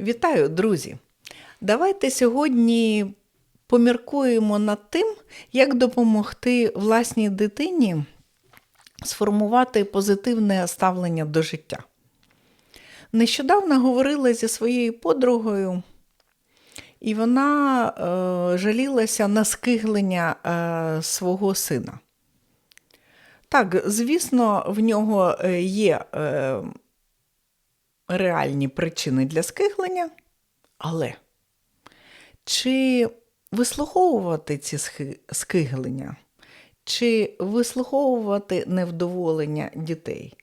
Вітаю, друзі! Давайте сьогодні поміркуємо над тим, як допомогти власній дитині сформувати позитивне ставлення до життя. Нещодавно говорила зі своєю подругою, і вона е, жалілася на скиглення е, свого сина. Так, звісно, в нього е, є е, реальні причини для скиглення, але чи вислуховувати ці скиглення, чи вислуховувати невдоволення дітей?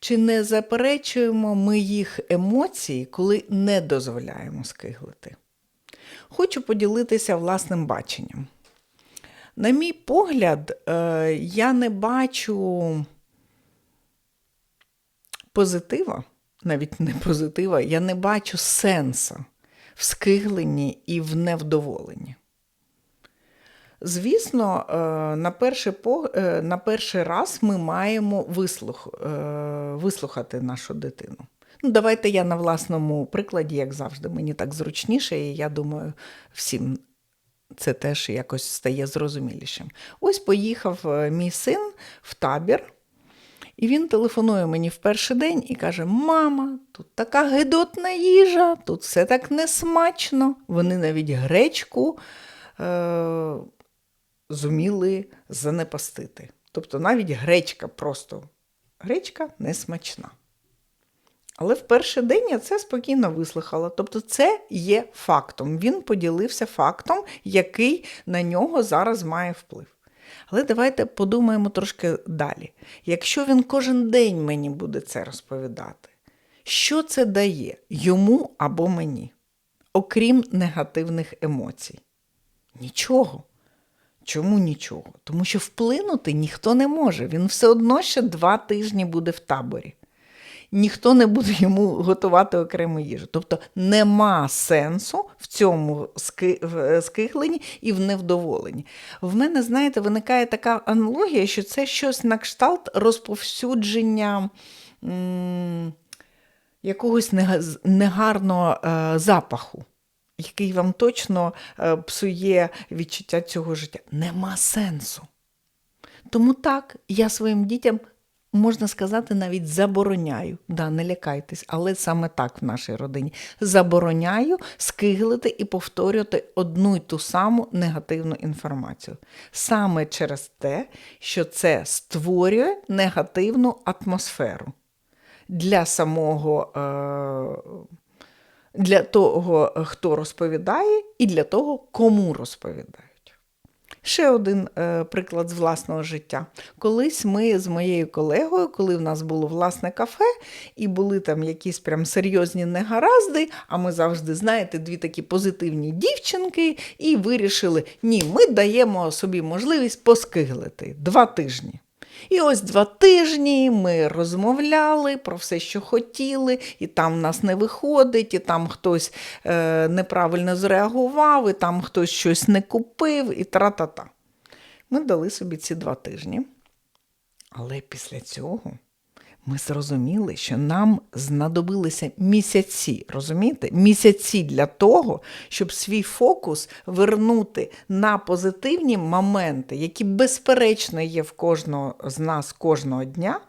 Чи не заперечуємо ми їх емоції, коли не дозволяємо скиглити? Хочу поділитися власним баченням. На мій погляд, е, я не бачу позитива, навіть не позитива, я не бачу сенсу в скигленні і в невдоволенні. Звісно, е, на перший, е, на перший раз ми маємо вислух, е, вислухати нашу дитину. Ну, давайте я на власному прикладі, як завжди, мені так зручніше, і я думаю, всім це теж якось стає зрозумілішим. Ось поїхав мій син в табір, і він телефонує мені в перший день і каже: Мама, тут така гидотна їжа, тут все так несмачно. Вони навіть гречку е- зуміли занепастити. Тобто навіть гречка просто гречка несмачна. Але в перший день я це спокійно вислухала. Тобто, це є фактом. Він поділився фактом, який на нього зараз має вплив. Але давайте подумаємо трошки далі. Якщо він кожен день мені буде це розповідати, що це дає йому або мені, окрім негативних емоцій? Нічого. Чому нічого? Тому що вплинути ніхто не може. Він все одно ще два тижні буде в таборі. Ніхто не буде йому готувати окрему їжу. Тобто нема сенсу в цьому ски- в- е, скигленні і в невдоволенні. В мене, знаєте, виникає така аналогія, що це щось на кшталт розповсюдження м, якогось негарного е, запаху який вам точно е, псує відчуття цього життя. Нема сенсу. Тому так, я своїм дітям, можна сказати, навіть забороняю. Да, не лякайтесь, але саме так в нашій родині. Забороняю скиглити і повторювати одну й ту саму негативну інформацію. Саме через те, що це створює негативну атмосферу для самого. Е- для того, хто розповідає, і для того, кому розповідають. Ще один е, приклад з власного життя. Колись ми з моєю колегою, коли в нас було власне кафе, і були там якісь прям серйозні негаразди, а ми завжди, знаєте, дві такі позитивні дівчинки, і вирішили, ні, ми даємо собі можливість поскиглити два тижні. І ось два тижні ми розмовляли про все, що хотіли, і там в нас не виходить, і там хтось е, неправильно зреагував, і там хтось щось не купив, і тра-та-та. Ми дали собі ці два тижні. Але після цього ми зрозуміли, що нам знадобилися місяці, розумієте? Місяці для того, щоб свій фокус вернути на позитивні моменти, які безперечно є в кожного з нас кожного дня.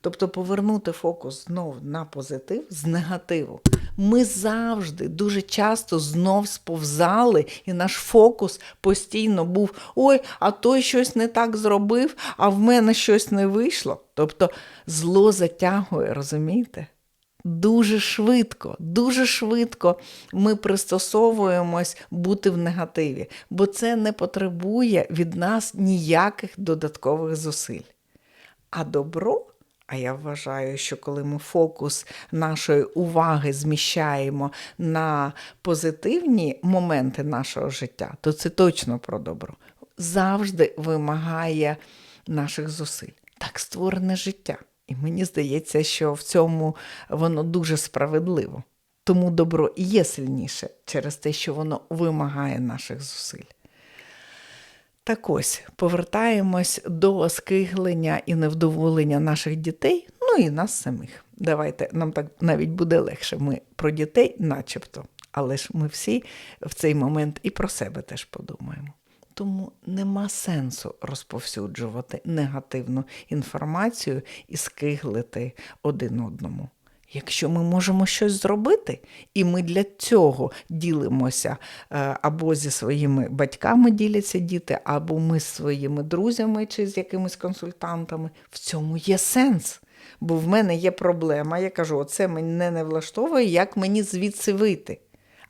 Тобто повернути фокус знов на позитив з негативу. Ми завжди дуже часто знов сповзали, і наш фокус постійно був: ой, а той щось не так зробив, а в мене щось не вийшло. Тобто зло затягує, розумієте? Дуже швидко, дуже швидко ми пристосовуємось бути в негативі, бо це не потребує від нас ніяких додаткових зусиль. А добро, а я вважаю, що коли ми фокус нашої уваги зміщаємо на позитивні моменти нашого життя, то це точно про добро. Завжди вимагає наших зусиль. Так створене життя. І мені здається, що в цьому воно дуже справедливо. Тому добро і є сильніше через те, що воно вимагає наших зусиль. Так ось, повертаємось до скиглення і невдоволення наших дітей. Ну, і нас самих. Давайте нам так навіть буде легше. Ми про дітей, начебто, але ж ми всі в цей момент і про себе теж подумаємо. Тому нема сенсу розповсюджувати негативну інформацію і скиглити один одному. Якщо ми можемо щось зробити, і ми для цього ділимося е, або зі своїми батьками діляться діти, або ми з своїми друзями чи з якимись консультантами, в цьому є сенс. Бо в мене є проблема, я кажу, оце мене не влаштовує, як мені звідси вийти.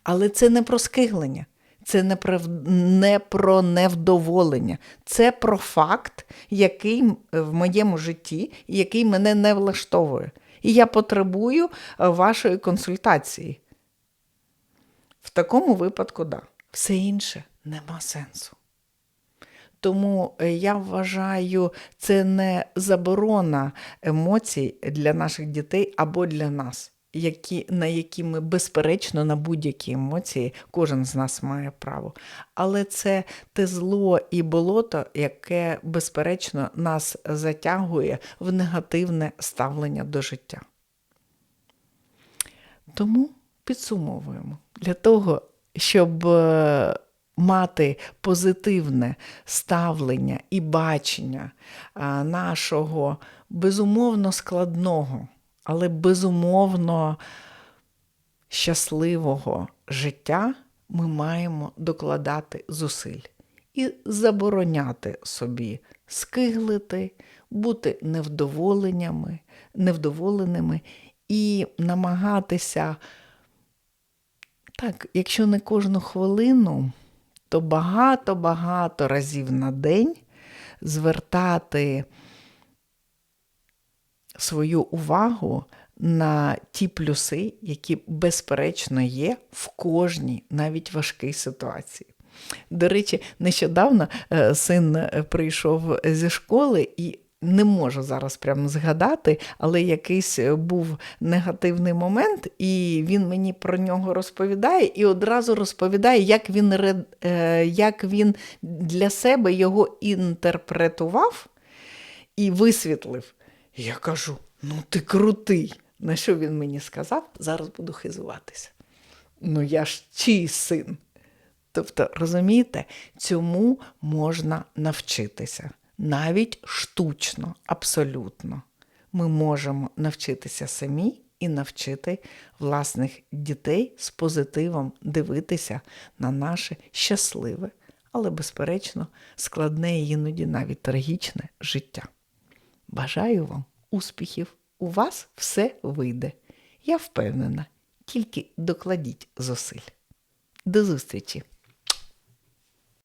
Але це не про скиглення, це не про, не про невдоволення, це про факт, який в моєму житті, який мене не влаштовує. І я потребую е, вашої консультації. В такому випадку, да. Все інше нема сенсу. Тому е, я вважаю, це не заборона емоцій для наших дітей або для нас, які, на які ми безперечно на будь-які емоції кожен з нас має право. Але це те зло і болото, яке безперечно нас затягує в негативне ставлення до життя. Тому підсумовуємо для того, щоб е, мати позитивне ставлення і бачення нашого безумовно складного, але безумовно щасливого життя, ми маємо докладати зусиль і забороняти собі скиглити, бути невдоволеннями, невдоволеними і намагатися. Так, якщо не кожну хвилину, то багато-багато разів на день звертати свою увагу на ті плюси, які безперечно є в кожній, навіть важкій ситуації. До речі, нещодавно е, син е, прийшов зі школи і не можу зараз прямо згадати, але якийсь е, був негативний момент, і він мені про нього розповідає, і одразу розповідає, як він, е, як він для себе його інтерпретував і висвітлив. Я кажу: ну ти крутий. На що він мені сказав? Зараз буду хизуватися. Ну, я ж чий син. Тобто, розумієте, цьому можна навчитися навіть штучно, абсолютно. Ми можемо навчитися самі і навчити власних дітей з позитивом дивитися на наше щасливе, але, безперечно, складне і іноді навіть трагічне життя. Бажаю вам успіхів! У вас все вийде. Я впевнена, тільки докладіть зусиль. До зустрічі!